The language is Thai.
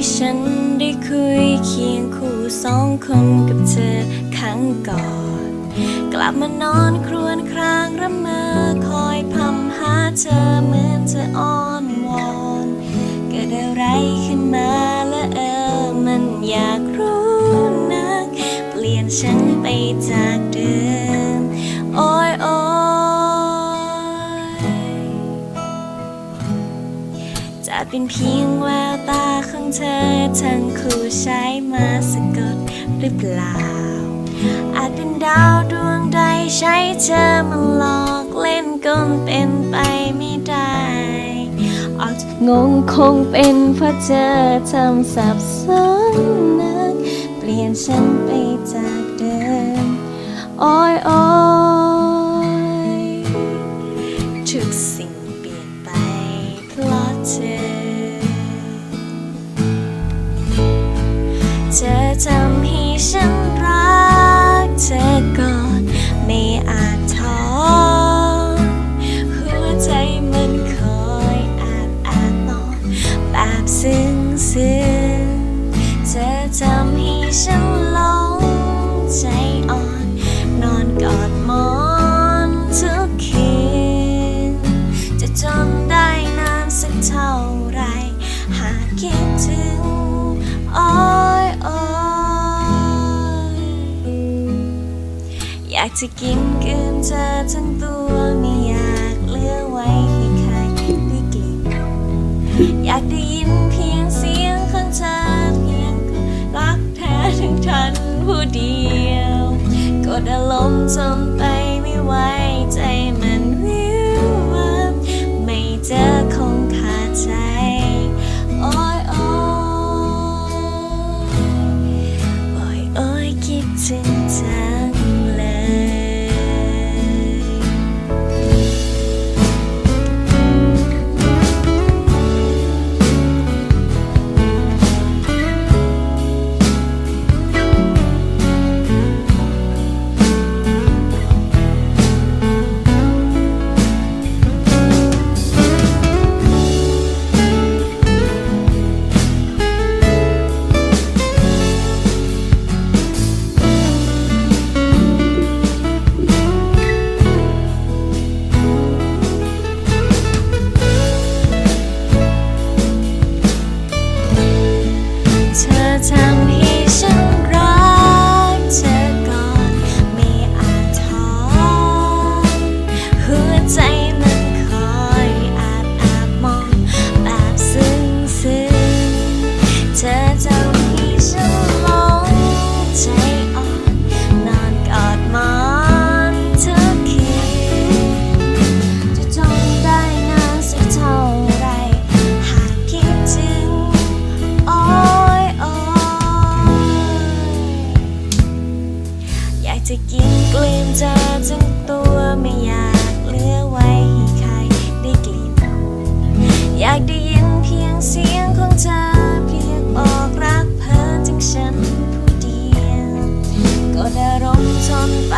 ที่ฉันได้คุยเคียงคู่สองคนกับเธอครั้งก่อน กลับมานอนครวญครางระเมอคอยพำหาเธอเหมือนจะอ้อนวอนเกิดอะไรขึ้นมาและเออมันอยากรู้นัก เปลี่ยนฉันไปจาก จเป็นเพียงแววตาของเธอทั้งคู่ใช้มาสะกดหรือเปล่า อาจเป็นดาวดวงใดใช้เธอมาหลอกเล่นก็เป็นไปไม่ได้ ออกจากงงคงเป็นเพราะเธอทำสับสนนัก เปลี่ยนฉันไป จะกินกืนเธอทั้งตัวไม่อยากเลือไว้ให้ใครได้กลิ่นอยากได้ยินเพียงเสียงของเธอเพียงรักแท้ทั้งทันผู้เดียว กดอารมณ์จนไปไม่ไว้ใจมัน จะกินกลืนเธอจนตัวไม่อยากเหลือไว้ให้ใครได้กลิ่น อยากได้ยินเพียงเสียงของเธอเพียงบอกรักเพ้อจึงฉันผู้เดียว ก็ได้ร้มทนไป